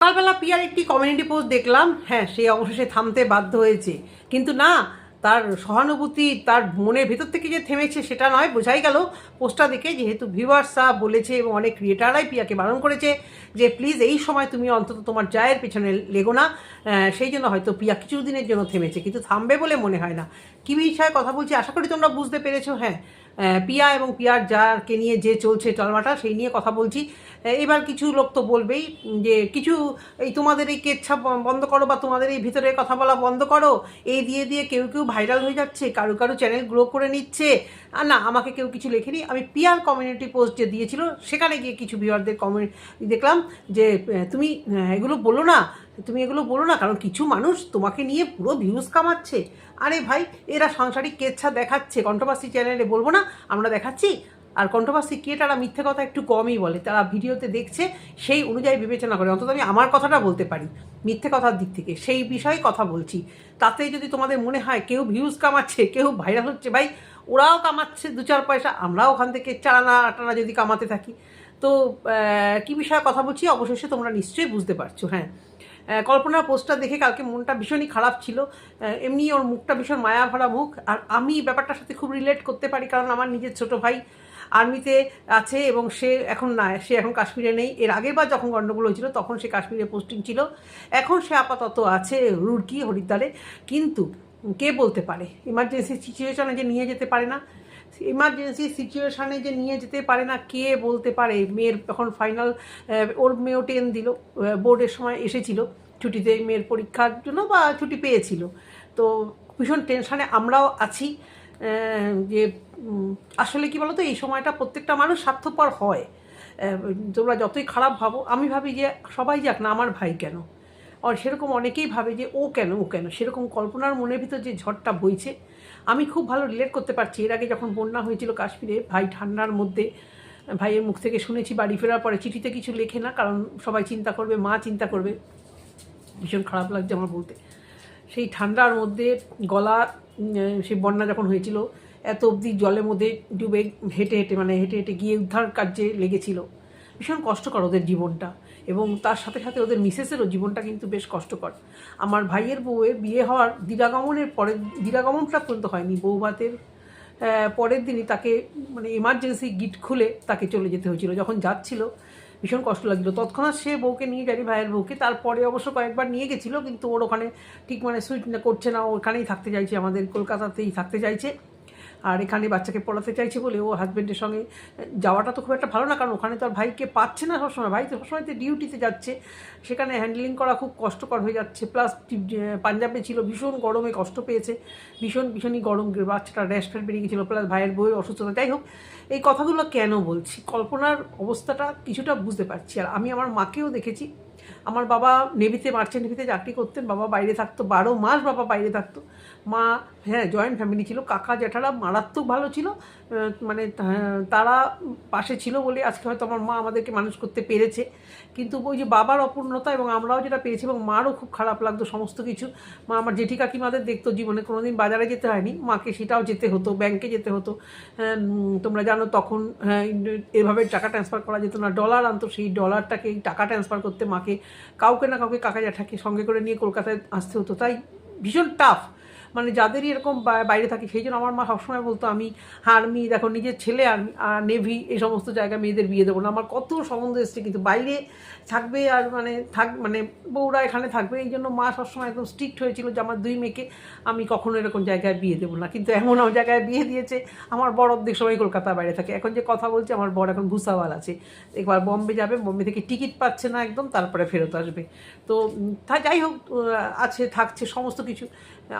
সকালবেলা পিয়ার একটি community post দেখলাম। হ্যাঁ সে অবশেষে থামতে বাধ্য হয়েছে। কিন্তু না, তার সহানুভূতি, তার মনের ভেতর থেকে যে থেমেছে সেটা নয়, বোঝাই গেল পোস্টটা দেখে যেহেতু ভিউয়ার্সরা বলেছে এবং অনেক ক্রিয়েটাররাই পিয়াকে বারণ করেছে যে, প্লিজ এই সময় তুমি অন্তত তোমার জায়ের পেছনে লেগো না। সেই জন্য হয়তো পিয়া কিছু দিনের জন্য থেমেছে। কিন্তু থামবে বলে মনে হয় না। কী বিষয়ে কথা বলছি আশা করি তোমরা বুঝতে পেরেছ। হ্যাঁ পিয়া এবং পিয়ার যাকে নিয়ে যে চলছে টলমাটা সেই নিয়ে কথা বলছি। এবার কিছু লোক তো বলবেই যে, কিছু এই তোমাদের এই কেচ্ছা বন্ধ করো বা তোমাদের এই ভিতরে কথা বলা বন্ধ করো এই দিয়ে দিয়ে কেউ কেউ ভাইরাল হয়ে যাচ্ছে, কারও কারও চ্যানেল গ্রো করে নিচ্ছে। আর না, আমাকে কেউ কিছু লেখেনি। আমি পিয়ার কমিউনিটি পোস্ট যে দিয়েছিল, সেখানে গিয়ে কিছু ভিউয়ারদের কমেন্ট দেখলাম যে তুমি এগুলো বলো না, তুমি এগুলো বলো না, কারণ কিছু মানুষ তোমাকে নিয়ে পুরো ভিউজ কামাচ্ছে। আরে ভাই, এরা সাংসারিক কেচ্ছা দেখাচ্ছে। কন্ট্রোভার্সি চ্যানেলে বলব না, আমরা দেখাচ্ছি। আর কন্ট্রোভার্সি ক্রিয়েটাররা মিথ্যে কথা একটু কমই বলে, তারা ভিডিওতে দেখছে, সেই অনুযায়ী বিবেচনা করে। অন্তত আমি আমার কথাটা বলতে পারি, মিথ্যে কথার দিক থেকে। সেই বিষয়ে কথা বলছি। তাতে যদি তোমাদের মনে হয় কেউ ভিউজ কামাচ্ছে, কেউ ভাইরাল হচ্ছে, ভাই, ওরাও কামাচ্ছে দু চার পয়সা আমরাও ওখান থেকে চারানা আটানা যদি কামাতে থাকি। তো কি বিষয়ে কথা বলছি, অবশেষে তোমরা নিশ্চয়ই বুঝতে পারছ হ্যাঁ। কল্পনার পোস্টটা দেখে কালকে মনটা ভীষণই খারাপ ছিল। এমনি ওর মুখটা ভীষণ মায়া ভরা মুখ। আর আমি ব্যাপারটার সাথে খুব রিলেট করতে পারি কারণ আমার নিজের ছোট ভাই আর্মিতে আছে এবং সে এখন না, সে এখন কাশ্মীরে নেই। এর আগের বার যখন গণ্ডগোল হয়েছিল, তখন সে কাশ্মীরে পোস্টিং ছিল। এখন সে আপাতত আছে রুড়কি হরিদ্বারে। কিন্তু কে বলতে পারে? ইমার্জেন্সি সিচুয়েশনে যে নিয়ে যেতে পারে না। ইমার্জেন্সি সিচুয়েশানে যে নিয়ে যেতে পারে না, কে বলতে পারে? মেয়ের এখন ফাইনাল ওর মেয়েও টেন দিল বোর্ডের সময় এসেছিল, ছুটিতে মেয়ের পরীক্ষার জন্য বা ছুটি পেয়েছিল। তো ভীষণ টেনশানে আমরাও আছি যে আসলে কি বলতো, এই সময়টা প্রত্যেকটা মানুষ স্বার্থপর হয়। তোমরা যতই খারাপ ভাবো, আমি ভাবি যে সবাই যাক না, আমার ভাই কেন? আর সেরকম অনেকেই ভাবে যে ও কেন ও কেন? সেরকম কল্পনার মনের ভিতর যে ঝড়টা বইছে আমি খুব ভালো রিলেট করতে পারছি। এর আগে যখন বন্যা হয়েছিল কাশ্মীরে, ভাই ঠান্ডার মধ্যে, ভাইয়ের মুখ থেকে শুনেছি বাড়ি ফেরার পরে চিঠিতে কিছু লেখে না, কারণ সবাই চিন্তা করবে, মা চিন্তা করবে। ভীষণ খারাপ লাগছে আমার বলতে। সেই ঠান্ডার মধ্যে গলা সেই বন্যা যখন হয়েছিল, এত অবধি জলের মধ্যে ডুবে হেঁটে হেঁটে মানে হেঁটে হেঁটে গিয়ে উদ্ধার কার্যে লেগেছিল। ভীষণ কষ্টকর ওদের জীবনটা। এবং তার সাথে সাথে ওদের মিসেসেরও জীবনটা কিন্তু বেশ কষ্টকর। আমার ভাইয়ের বউয়ের বিয়ে হওয়ার দিরাগমনের পরে দিরাগমনটা পর্যন্ত হয়নি। বৌভাতের পরের দিনই তাকে মানে এমার্জেন্সি গিট খুলে তাকে চলে যেতে হয়েছিল। যখন যাচ্ছিল, ভীষণ কষ্ট লাগছিল। তৎক্ষণাৎ সে বউকে নিয়ে যায়নি ভাইয়ের বউকে। তারপরে অবশ্য কয়েকবার নিয়ে গেছিল, কিন্তু ওর ওখানে ঠিক মানে সুইট করছে না। ওখানেই থাকতে চাইছে আমাদের, কলকাতাতেই থাকতে চাইছে। আর এখানে বাচ্চাকে পড়াতে চাইছে বলে ও হাজব্যান্ডের সঙ্গে যাওয়াটা তো খুব একটা ভালো না, কারণ ওখানে তো আর ভাইকে পাচ্ছে না সবসময়। ভাই তো সবসময় তো ডিউটিতে যাচ্ছে। সেখানে হ্যান্ডলিং করা খুব কষ্টকর হয়ে যাচ্ছে। প্লাস পাঞ্জাবে ছিল, ভীষণ গরমে কষ্ট পেয়েছে। ভীষণ, ভীষণই গরম বাচ্চাটা র্যাশ ফ্যাট বেরিয়ে গেছিল। প্লাস ভাইয়ের বইয়ের অসুস্থতা। যাই হোক, এই কথাগুলো কেন বলছি? কল্পনার অবস্থাটা কিছুটা বুঝতে পারছি। আর আমি আমার মাকেও দেখেছি। আমার বাবা নেভিতে মার্চেন্ট নেভিতে চাকরি করতেন, বাবা বাইরে থাকতো, বারো মাস বাবা বাইরে থাকতো। মা হ্যাঁ জয়েন্ট ফ্যামিলি ছিল, কাকা জ্যাঠারা মারাত্মক ভালো ছিল মানে তারা পাশে ছিল বলে আজকে হয়তো আমার মা আমাদেরকে মানুষ করতে পেরেছে। কিন্তু ওই যে বাবার অপূর্ণতা এবং আমরাও যেটা পেয়েছি এবং মারও খুব খারাপ লাগতো সমস্ত কিছু। মা আমার জেঠি কাকিমাদের দেখতো জীবনে কোনোদিন বাজারে যেতে হয়নি। মাকে সেটাও যেতে হতো ব্যাংকে যেতে হতো। হ্যাঁ, তোমরা জানো তখন হ্যাঁ, এভাবে টাকা ট্রান্সফার করা যেত না। ডলার আনতো সেই ডলারটাকে টাকা ট্রান্সফার করতে মাকে কাউকে না কাউকে কাকা জ্যাঠাকে সঙ্গে করে নিয়ে কলকাতায় আসতে হতো। তাই ভীষণ টাফ মানে যাদেরই এরকম বাইরে থাকে, সেই জন্য আমার মা সবসময় বলতো, আমি আর্মি, দেখো নিজের ছেলে আর্মি আর নেভি, এই সমস্ত জায়গায় মেয়েদের বিয়ে দেবো না। আমার কত সম্বন্ধ এসছে, কিন্তু বাইরে থাকবে আর মানে থাক মানে বউরা এখানে থাকবে, এই জন্য মা সবসময় একদম স্ট্রিক্ট হয়েছিল যে আমার দুই মেয়েকে আমি কখনো এরকম জায়গায় বিয়ে দেবো না। কিন্তু এমন আমার জায়গায় বিয়ে দিয়েছে, আমার বড় অর্ধেক সময় কলকাতা বাইরে থাকে। এখন যে কথা বলছে, আমার বড় এখন ভুসাওয়াল আছে। একবার বম্বে যাবে, বম্বে থেকে টিকিট পাচ্ছে না একদম, তারপরে ফেরত আসবে। তা যাই হোক আছে, থাকছে, সমস্ত কিছু।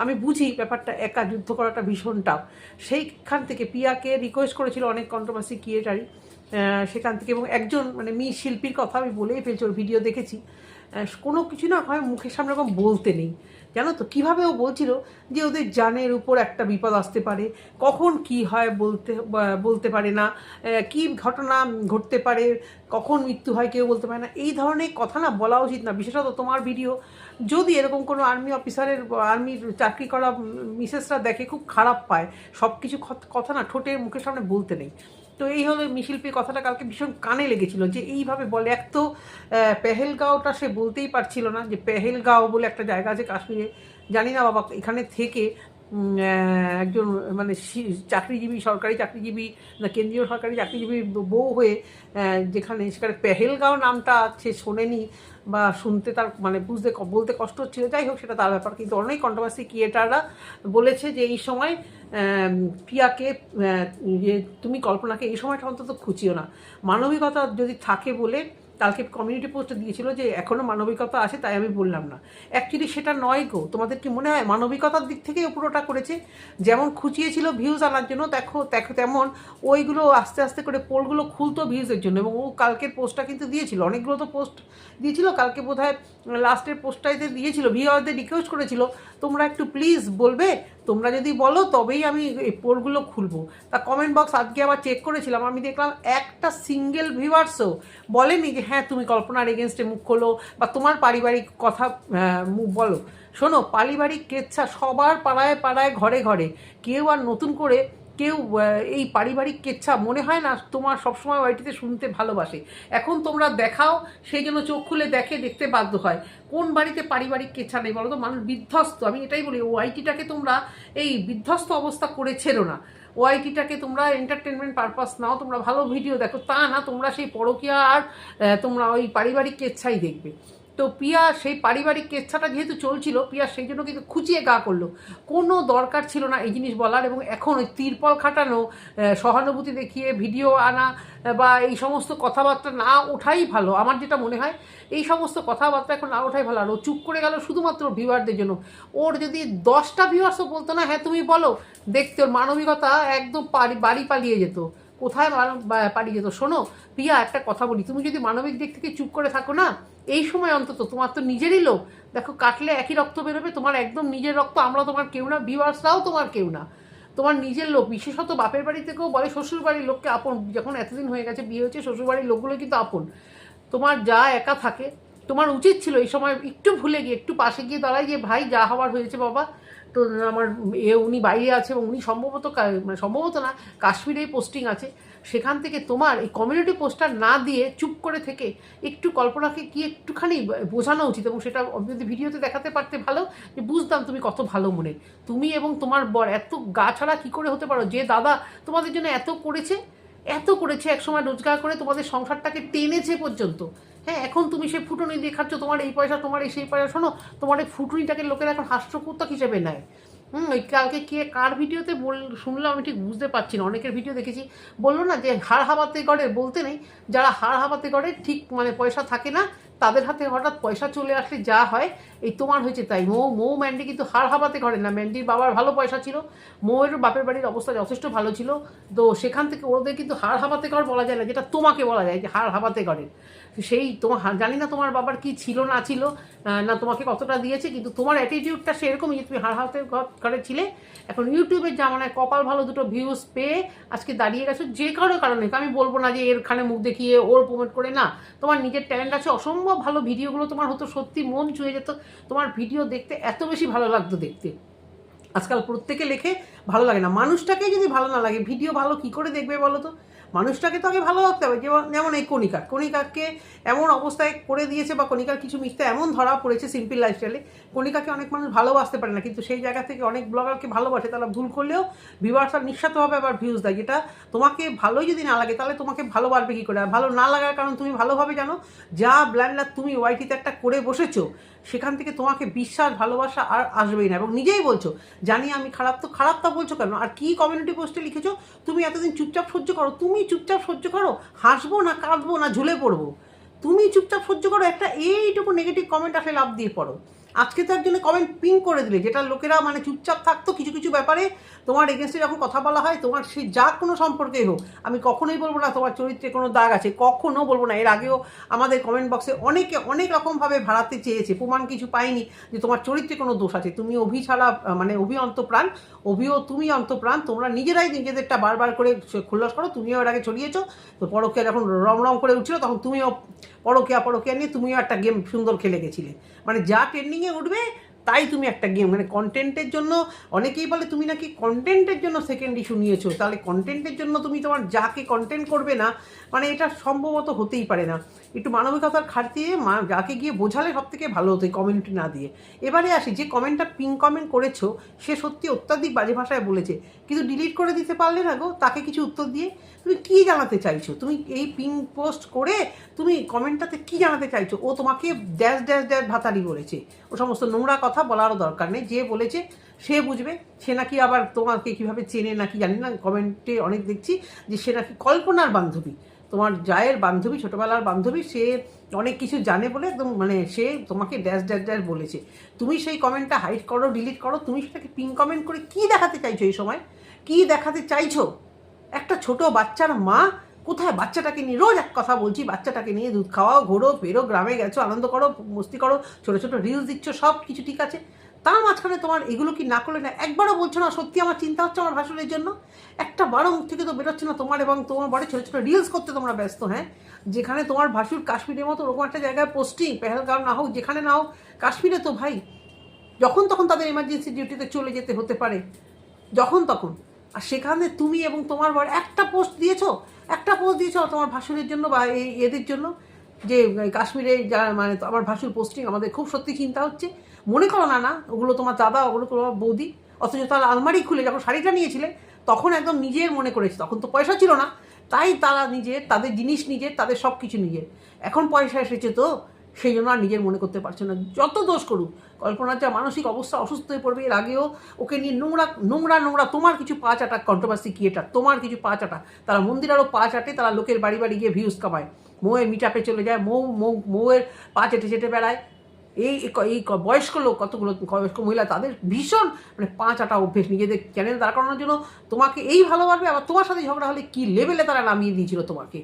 আমি বুঝি ব্যাপারটা একা, যুদ্ধ করাটা ভীষণ টাফ সেইখান থেকে পিয়াকে রিকোয়েস্ট করেছিল অনেক কন্ট্রোভার্সি ক্রিয়েটারই সেখান থেকে এবং একজন মানে মি শিল্পীর কথা আমি বলেই ফেলছি, ওর ভিডিও দেখেছি। কোনো কিছু না হয় মুখের সামনে এরকম বলতে নেই। জানো তো, কীভাবে ও বলছিল যে ওদের জানের উপর একটা বিপদ আসতে পারে, কখন কি হয় বলতে বলতে পারে না কি ঘটনা ঘটতে পারে, কখন মৃত্যু হয় কেউ বলতে পারে না, এই ধরনের কথা না বলা উচিত না। বিশেষত তোমার ভিডিও যদি এরকম কোনো আর্মি অফিসারের আর্মির চাকরি করা মিসেসরা দেখে খুব খারাপ পায় সব কিছু কথা না ঠোঁটের মুখের সামনে বলতে নেই। তো এই হলো মিশিল্পীর কথাটা কালকে ভীষণ কানে লেগেছিল যে এইভাবে বলে, এক তো পেহেলগাঁওটা সে বলতেই পারছিল না যে পেহেলগাঁও বলে একটা জায়গা আছে কাশ্মীরে। জানি না বাবা, এখানে থেকে একজন মানে চাকরিজীবী সরকারি চাকরিজীবী না কেন্দ্রীয় সরকারি চাকরিজীবী বউ হয়ে যেখানে সেখানে পেহেলগাঁও নামটা সে শোনেনি বা শুনতে তার মানে বুঝতে বলতে কষ্ট হচ্ছিল। যাই হোক সেটা তার ব্যাপার। কিন্তু অনেক কন্ট্রোভার্সি ক্রিয়েটাররা বলেছে যে এই সময় আহ, যে তুমি কল্পনাকে এই সময়টা অন্তত খুঁচিও না। মানবিকতা যদি থাকে বলে কালকে কমিউনিটি পোস্টে দিয়েছিল যে এখনও মানবিকতা আছে, তাই আমি বললাম না। অ্যাকচুয়ালি সেটা নয় গো। তোমাদের কি মনে হয় মানবিকতার দিক থেকেই পুরোটা করেছে? যেমন খুঁচিয়েছিল ভিউজ আনার জন্য, দেখো দেখো তেমন ওইগুলো আস্তে আস্তে করে পোলগুলো খুলতো ভিউজের জন্য। এবং ও কালকের পোস্টটা কিন্তু দিয়েছিল। অনেকগুলো তো পোস্ট দিয়েছিল। কালকে বোধ হয় লাস্টের পোস্টটাইতে দিয়েছিল ভিউয়ারদের রিকোয়েস্ট করেছিল, তোমরা একটু প্লিজ বলবে? তোমরা যদি বলো, তবেই আমি এই পোলগুলো খুলবো। তা কমেন্ট বক্স আজকে আবার চেক করেছিলাম, আমি দেখলাম একটা সিঙ্গেল ভিউয়ার্সও বলেনি যে হ্যাঁ তুমি কল্পনার এগেনস্টে মুখ খোলো বা তোমার পারিবারিক কথা মুখ বলো। শোনো, পারিবারিক কেচ্ছা সবার পাড়ায় পাড়ায়, ঘরে ঘরে। কেউ আর নতুন করে কেউ এই পারিবারিক কেচ্ছা মনে হয় না তোমার সবসময় ওয়াইটিতে শুনতে ভালোবাসে। এখন তোমরা দেখাও, সেই জন্য চোখ খুলে দেখে দেখতে বাধ্য হয়। কোন বাড়িতে পারিবারিক কেচ্ছা নেই বলো তো? মানুষ বিধ্বস্ত। আমি এটাই বলি ওয়াইটিটাকে তোমরা এই বিধ্বস্ত অবস্থা করে ছেড়ো না। ওয়াইটিটাকে তোমরা এন্টারটেনমেন্ট পারপাস নাও, তোমরা ভালো ভিডিও দেখো। তা না, তোমরা সেই পরকীয়া আর তোমরা ওই পারিবারিক কেচ্ছাই দেখবে। তো পিয়া সেই পারিবারিক কেচ্ছাটা যেহেতু চলছিল, পিয়া সেই জন্য কিন্তু খুঁচিয়ে গা করল। কোনো দরকার ছিল না এই জিনিস বলার এবং এখন ওই তিরপল খাটানো সহানুভূতি দেখিয়ে ভিডিও আনা বা এই সমস্ত কথাবার্তা না ওঠাই ভালো। আমার যেটা মনে হয়, এই সমস্ত কথাবার্তা এখন না ওঠাই ভালো। আর ও চুপ করে গেল শুধুমাত্র ভিউয়ারদের জন্য। ওর যদি দশটা ভিউয়ার্সও বলতো না হ্যাঁ তুমি বলো। দেখতে ওর মানবিকতা একদম বাড়ি পালিয়ে যেত। কোথায় পালিয়ে যেত? শোনো, প্রিয়া, একটা কথা বলি। তুমি যদি মানবিক দিক থেকে চুপ করে থাকো না, এই সময় অন্তত তোমার তো নিজেরই লোক দেখো, কাটলে একই রক্ত বেরোবে, তোমার একদম নিজের রক্ত, আমরা তোমার কেউ না ভিউয়ার্সরাও তোমার কেউ না। তোমার নিজের লোক বিশেষত বাপের বাড়ি থেকেও বলে শ্বশুর বাড়ির লোককে আপন। যখন এতদিন হয়ে গেছে, বিয়ে হয়েছে শ্বশুর বাড়ির লোকগুলো কিন্তু আপন। তোমার যা একা থাকে, তোমার উচিত ছিল এই সময় একটু ভুলে গিয়ে, একটু পাশে গিয়ে দাঁড়াই যে ভাই, যা হওয়ার হয়েছে বাবা। তো আমার এ উনি বাইরে আছে এবং উনি সম্ভবত মানে সম্ভবত না কাশ্মীরেই পোস্টিং আছে। সেখান থেকে তোমার এই কমিউনিটি পোস্টার না দিয়ে চুপ করে থেকে একটু কল্পনাকে কি একটুখানি বোঝানো উচিত এবং সেটা যদি ভিডিওতে দেখাতে পারতে ভালো, যে বুঝতাম তুমি কত ভালো মনে। তুমি এবং তোমার বর এত গা ছাড়া কী করে হতে পারো? যে দাদা তোমাদের জন্য এত করেছে এত করেছে একসময় রোজগার করে তোমাদের সংসারটাকে টেনেছে পর্যন্ত। হ্যাঁ এখন তুমি সে ফুটুনি দেখাচ্ছ তোমার এই পয়সা, তোমার এই সেই পয়সা, শোনো, তোমার এই ফুটুনিটাকে লোকেরা এখন হাস্যকর্তক হিসেবে নেয়। হুম, ওই কালকে কে কার ভিডিওতে বল, শুনলাম, আমি ঠিক বুঝতে পারছি না, অনেকের ভিডিও দেখেছি। বলল না যে হাড় হাবাতে গড়ে, বলতে নেই, যারা হাড় হাবাতে গড়ে, ঠিক মানে পয়সা থাকে না, তাদের হাতে হঠাৎ পয়সা চলে আসলে যা হয়, এই তোমার হয়েছে তাই। মৌ মৌ ম্যান্ডি কিন্তু হাড় হাবাতে ঘরে না। ম্যান্ডির বাবার ভালো পয়সা ছিল মৌয়েরও বাপের বাড়ির অবস্থা যথেষ্ট ভালো ছিল। তো সেখান থেকে ওদের কিন্তু হাড় হাবাতে ঘর বলা যায় না, যেটা তোমাকে বলা যায় যে হাড় হাবাতে ঘরে সেই তোমার জানি না তোমার বাবার কি ছিল, না ছিল না তোমাকে কতটা দিয়েছে, কিন্তু তোমার অ্যাটিটিউডটা সেরকমই যে তুমি হাড় হাতে ঘর- ঘরে ছিলে। এখন ইউটিউবের জামানায় কপাল ভালো দুটো ভিউজ পেয়ে আজকে দাঁড়িয়ে গেছো যে কারও কারণে। আমি বলব না যে এরখানে মুখ দেখিয়ে ওর প্রমোট করে না। তোমার নিজের ট্যালেন্ট আছে, অসম্ভব ভালো ভিডিওগুলো তোমার হতো, সত্যি মন ছুঁয়ে যেত। তোমার ভিডিও দেখতে এত বেশি ভালো লাগতো দেখতে। আজকাল প্রত্যেকে লেখে ভালো লাগে না। মানুষটাকে যদি ভালো না লাগে, ভিডিও ভালো কি করে দেখবে বলো তো? মানুষটাকে তো আগে ভালো রাখতে হবে। যেমন এই কণিকা কণিকাকে এমন অবস্থায় করে দিয়েছে বা কণিকার কিছু মিথ্যা এমন ধরা পড়েছে সিম্পল লাইফস্টাইলে কণিকাকে অনেক মানুষ ভালোবাসতে পারে না। কিন্তু সেই জায়গা থেকে অনেক ব্লগারকে ভালোবাসে। তারা ভুল করলেও ভিউয়ার্স আর নিঃস্বার্থভাবে আবার ভিউজ দেয়। যেটা তোমাকে ভালোই যদি না লাগে, তাহলে তোমাকে ভালোবাসবে কী করে? আর ভালো না লাগার কারণ তুমি ভালোভাবে জানো, যা ব্ল্যান্ডার তুমি ওয়াইটিতে একটা করে বসেছো সেখান থেকে তোমাকে বিশ্বাস, ভালোবাসা আর আসবেই না। এবং নিজেই বলছো, জানি আমি খারাপ, তো খারাপ তা বলছো কেন? আর কি কমিউনিটি পোস্টে লিখেছো? তুমি এতদিন চুপচাপ সহ্য করো। তুমি চুপচাপ সহ্য করো, হাসবো না, কাঁদবো না, ঝুলে পড়ব। তুমি চুপচাপ সহ্য করো, একটা এইটুকু নেগেটিভ কমেন্ট আসলে লাভ দিয়ে পড়ো। আজকে তো একজনে কমেন্ট পিং করে দিলে, যেটা লোকেরা মানে চুপচাপ থাকতো কিছু কিছু ব্যাপারে, তোমার এগেনস্টে যখন কথা বলা হয়, তোমার সেই যা কোনো সম্পর্কেই হোক, আমি কখনোই বলব না তোমার চরিত্রে কোনো দাগ আছে, কখনো বলব না। এর আগেও আমাদের কমেন্ট বক্সে অনেকে, অনেক রকমভাবে ভাড়াতে চেয়েছে, প্রমাণ কিছু পাইনি যে তোমার চরিত্রে কোনো দোষ আছে। তুমি অভি ছাড়া মানে অভি অন্তপ্রাণ অভিও তুমি অন্তপ্রাণ তোমরা নিজেরাই নিজেদেরটা বারবার করে খোল্লাস করো, তুমিও এর আগে ছড়িয়েছো, তো পরকিয়া যখন রম রম করে উঠছিল, তখন তুমিও পরকিয়া পরকিয়া নিয়ে তুমিও একটা গেম সুন্দর খেলে গেছিলে। মানে যা ট্রেন্ডিংয়ে উঠবে, তাই তুমি একটা গেম মানে কন্টেন্টের জন্য, অনেকেই বলে তুমি নাকি কন্টেন্টের জন্য সেকেন্ড ইস্যু নিয়েছো, তাহলে কন্টেন্টের জন্য তুমি তোমার যাকে কন্টেন্ট করবে না মানে এটা সম্ভবত হতেই পারে না। একটু মানবিকতার খাটিয়ে মা, যাকে গিয়ে বোঝালে সব থেকে ভালো হতো কমেন্টটি না দিয়ে। এবারে আসি, যে কমেন্টটা পিং কমেন্ট করেছ, সে সত্যি অত্যাধিক বাজে ভাষায় বলেছে, কিন্তু ডিলিট করে দিতে পারলে না গো, তাকে কিছু উত্তর দিয়ে। তুমি কি জানাতে চাইছো? তুমি এই পিং পোস্ট করে তুমি কমেন্টটাতে কি জানাতে চাইছো? ও তোমাকে ড্যাশ ড্যাশ ড্যাশ ভাতারি বলেছে। ও সমস্ত নোংরা কথা বলারও দরকার নেই। যে বলেছে, সে বুঝবে। সে নাকি আবার তোমাকে কীভাবে চেনে নাকি জানি না। কমেন্টে অনেক দেখছি যে সে নাকি কল্পনার বান্ধবী। তোমার জায়ের বান্ধবী, ছোটোবেলার বান্ধবী, সে অনেক কিছু জানে বলে একদম মানে সে তোমাকে ড্যাশ ড্যাশ ড্যাশ বলেছে। তুমি সেই কমেন্টটা হাইড করো ডিলিট করো। তুমি সেটাকে পিন কমেন্ট করে কি দেখাতে চাইছো এই সময়? কি দেখাতে চাইছো? একটা ছোট বাচ্চার মা, কোথায় বাচ্চাটাকে নিয়ে, রোজ এক কথা বলছি, বাচ্চাটাকে নিয়ে দুধ খাওয়াও, ঘোরো, ফেরো, গ্রামে গেছো, আনন্দ করো, মস্তি করো, ছোটো ছোটো রিলস দিচ্ছ সব কিছু ঠিক আছে। তার মাঝখানে তোমার এগুলো কি না করলে না, একবারও বলছো না, সত্যি আমার চিন্তা হচ্ছে আমার ভাসুরের জন্য? একটা বারো মুখ থেকে তো বেরোচ্ছে না তোমার এবং তোমার বাড়ি ছোটো ছোটো রিলস করতে তোমরা ব্যস্ত হ্যাঁ? যেখানে তোমার ভাসুর কাশ্মীরের মতো ওরকম একটা জায়গায় পোস্টিং পেহেলগাঁও না হোক, যেখানে না হোক, কাশ্মীরে তো ভাই, যখন তখন তাদের এমার্জেন্সি ডিউটিতে চলে যেতে হতে পারে। যখন তখন। আর সেখানে তুমি এবং তোমার বর একটা পোস্ট দিয়েছ, একটা পোস্ট দিয়েছ তোমার ভাসুরের জন্য বা এই এদের জন্য, যে কাশ্মীরে যা মানে আমার ভাসুর পোস্টিং আমাদের খুব সত্যি চিন্তা হচ্ছে। মনে করো না না, ওগুলো তোমার দাদা, ওগুলো তোমার বৌদি, অথচ তারা আলমারি খুলে যখন শাড়িটা নিয়েছিলে তখন একদম নিজের মনে করেছে, তখন তো পয়সা ছিল না, তাই তারা নিজের, তাদের জিনিস নিজের, তাদের সব কিছু নিজের। এখন পয়সা এসেছে তো, সেই জন্য আর নিজের মনে করতে পারছে না। যত দোষ করুক কল্পনার যা মানসিক অবস্থা অসুস্থ হয়ে পড়বে। এর আগেও ওকে নিয়ে নোংরা নোংরা নোংরা, তোমার কিছু পা চাটা কন্ট্রোভার্সি ক্রিয়েটার তোমার কিছু পা চাটা। তারা মন্দির আরও পা চাটে, তারা লোকের বাড়ি বাড়ি গিয়ে ভিউজ কামায়। মৌয়ের মিটাপে চলে যায়, মৌ মৌ, মৌয়ের পা চেটে চেটে বেড়ায়। এই এই বয়স্ক লোক, কতগুলো বয়স্ক মহিলা, তাদের ভীষণ মানে পাঁচ আটা অভ্যেস। নিজেদের চ্যানেল দাঁড় করানোর জন্য তোমাকে এই ভালো ভালোবাসবে, আবার তোমার সাথে ঝগড়া হলে কি লেভেলে তারা নামিয়ে দিয়েছিল তোমাকে?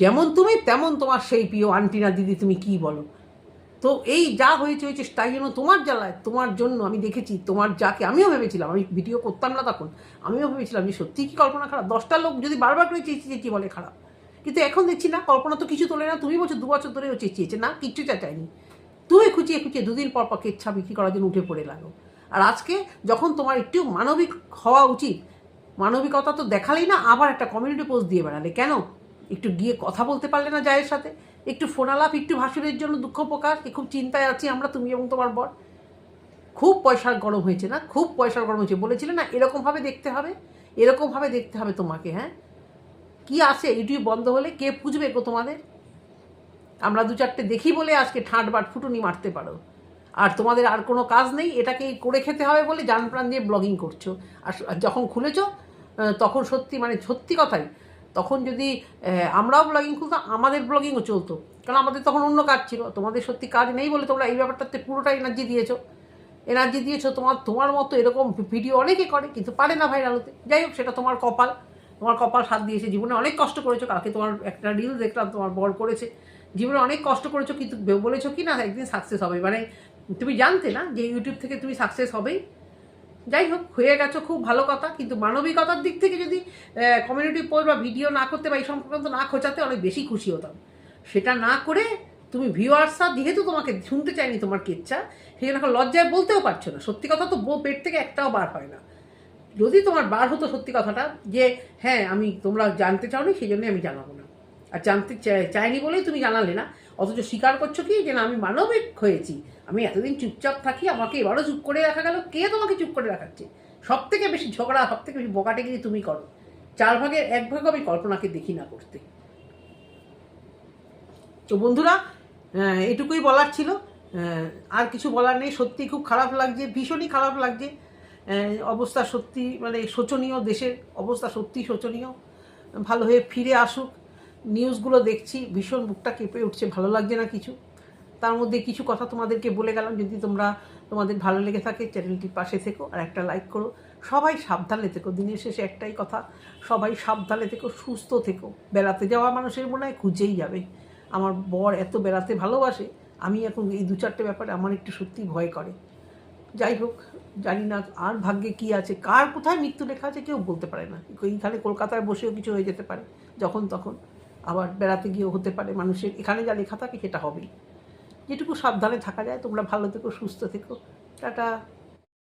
যেমন তুমি, তেমন তোমার সেই প্রিয় আন্টি না দিদি, তুমি কি বলো? তো এই যা হয়েছে হয়েছে, তাই জন্য তোমার জ্বালায়, তোমার জন্য আমি দেখেছি, তোমার যাকে, আমিও ভেবেছিলাম, আমি ভিডিও করতাম না তখন, আমিও ভেবেছিলাম যে সত্যিই কি কল্পনা খারাপ? দশটা লোক যদি বারবার করে চেয়েছি চেয়েছি বলে খারাপ, কিন্তু এখন দেখছি না, কল্পনা তো কিছু তোলে না, তুমি বলছো দু বছর ধরেও চেঁচিয়েছে, না, কিচ্ছু চাচায়নি। তুমি খুঁচিয়ে খুঁচিয়ে দুদিন পর পর কেচ্ছা বিক্রি করার জন্য উঠে পড়ে লাগো আর আজকে যখন তোমার একটু মানবিক হওয়া উচিত, মানবিকতা তো দেখালেই না, আবার একটা কমিউনিটি পোস্ট দিয়ে বেড়ালে। কেন? একটু গিয়ে কথা বলতে পারলে না জায়ের সাথে। একটু ফোন আলাপ একটু ভাসুরের জন্য দুঃখ প্রকাশ খুব চিন্তায় আছি আমরা, তুমি এবং তোমার বর। খুব পয়সার গরম হয়েছে না? খুব পয়সার গরম হয়েছে। বলেছিলে না, এরকমভাবে দেখতে হবে, এরকমভাবে দেখতে হবে তোমাকে হ্যাঁ? কি আছে ইউটিউব বন্ধ হলে কে পুজবে গো তোমাদের? আমরা দু চারটে দেখি বলে আজকে ঠাঁট বাট ফুটুনি মারতে পারো। আর তোমাদের আর কোনো কাজ নেই, এটাকে করে খেতে হবে বলে জান প্রাণ দিয়ে ব্লগিং করছ। আর যখন খুলেছো তখন সত্যি মানে সত্যি কথাই তখন যদি আমরাও ব্লগিং খুলতাম, আমাদের ব্লগিংও চলতো। কারণ আমাদের তখন অন্য কাজ ছিল। তোমাদের সত্যি কাজ নেই বলে তোমরা এই ব্যাপারটাতে পুরোটা এনার্জি দিয়েছ। এনার্জি দিয়েছ, তোমার তোমার মতো এরকম ভিডিও অনেকে করে, কিন্তু পারে না ভাইরাল হতে। যাই হোক, সেটা তোমার কপাল। তোমার কপাল সাথ দিয়েছে। জীবনে অনেক কষ্ট করেছ। কালকে তোমার একটা রিল দেখলাম, তোমার বর করেছে। জীবনে অনেক কষ্ট করেছ, কিন্তু বলেছ কি না, একদিন সাকসেস হবে। মানে তুমি জানতে না যে ইউটিউব থেকে তুমি সাকসেস হবেই। যাই হোক, হয়ে গেছো খুব ভালো কথা, কিন্তু মানবিকতার দিক থেকে যদি কমিউনিটি পোস্ট বা ভিডিও না করতে বা এই সংক্রান্ত না খোঁচাতে অনেক বেশি খুশি হতাম। সেটা না করে তুমি ভিউয়ার্সরা যেহেতু তোমাকে শুনতে চাইনি তোমার কেচ্ছা জন্য এখন লজ্জায় বলতেও পারছ না। সত্যি কথা তো বউ পেট থেকে একটাও বার হয় না। যদি তোমার বার হতো সত্যি কথাটা, যে হ্যাঁ আমি তোমরা জানতে চাও চাওনি, সেই জন্যই আমি জানাব না। আর জানতে চাই- চাইনি বলেই তুমি জানালে না। অথচ স্বীকার করছ কি? যে না, আমি মানবিক হয়েছি। আমি এতদিন চুপচাপ থাকি, আমাকে এবারও চুপ করে রাখা গেল। কে তোমাকে চুপ করে রাখাচ্ছে সব থেকে বেশি ঝগড়া সব থেকে বেশি বকাটেগিরি তুমি করো। চার ভাগের এক ভাগ আমি কল্পনাকে দেখি না করতে। তো বন্ধুরা এটুকুই বলার ছিল। আর কিছু বলার নেই। সত্যি খুব খারাপ লাগছে, ভীষণই খারাপ লাগছে। অবস্থা সত্যি মানে শোচনীয়, দেশের অবস্থা সত্যি শোচনীয়। ভালো হয়ে ফিরে আসুক। নিউজগুলো দেখছি, ভীষণ বুকটা কেঁপে উঠছে, ভালো লাগছে না কিছু। তার মধ্যে কিছু কথা তোমাদেরকে বলে গেলাম, যদি তোমরা, তোমাদের ভালো লেগে থাকে চ্যানেলটির পাশে থেকো আর একটা লাইক করো। সবাই সাবধানে থেকো, দিনের শেষে একটাই কথা, সবাই সাবধানে থেকো, সুস্থ থেকো। বেড়াতে যাওয়া মানুষের মনে হয় খুঁজেই যাবে। আমার বর এত বেড়াতে ভালোবাসে, আমি এখন এই দু চারটে ব্যাপারে আমার একটু সত্যি ভয় করে। যাই হোক, জানি না আর ভাগ্যে কি আছে, কার কোথায় মৃত্যু লেখা আছে কেউ বলতে পারে না। এইখানে কলকাতায় বসেও কিছু হয়ে যেতে পারে, যখন তখন। আবার বেড়াতে গিয়েও হতে পারে মানুষের। এখানে যা লেখা থাকে সেটা হবেই। যেটুকু সাবধানে থাকা যায়, তোমরা ভালো থেকো, সুস্থ থেকো। টাটা।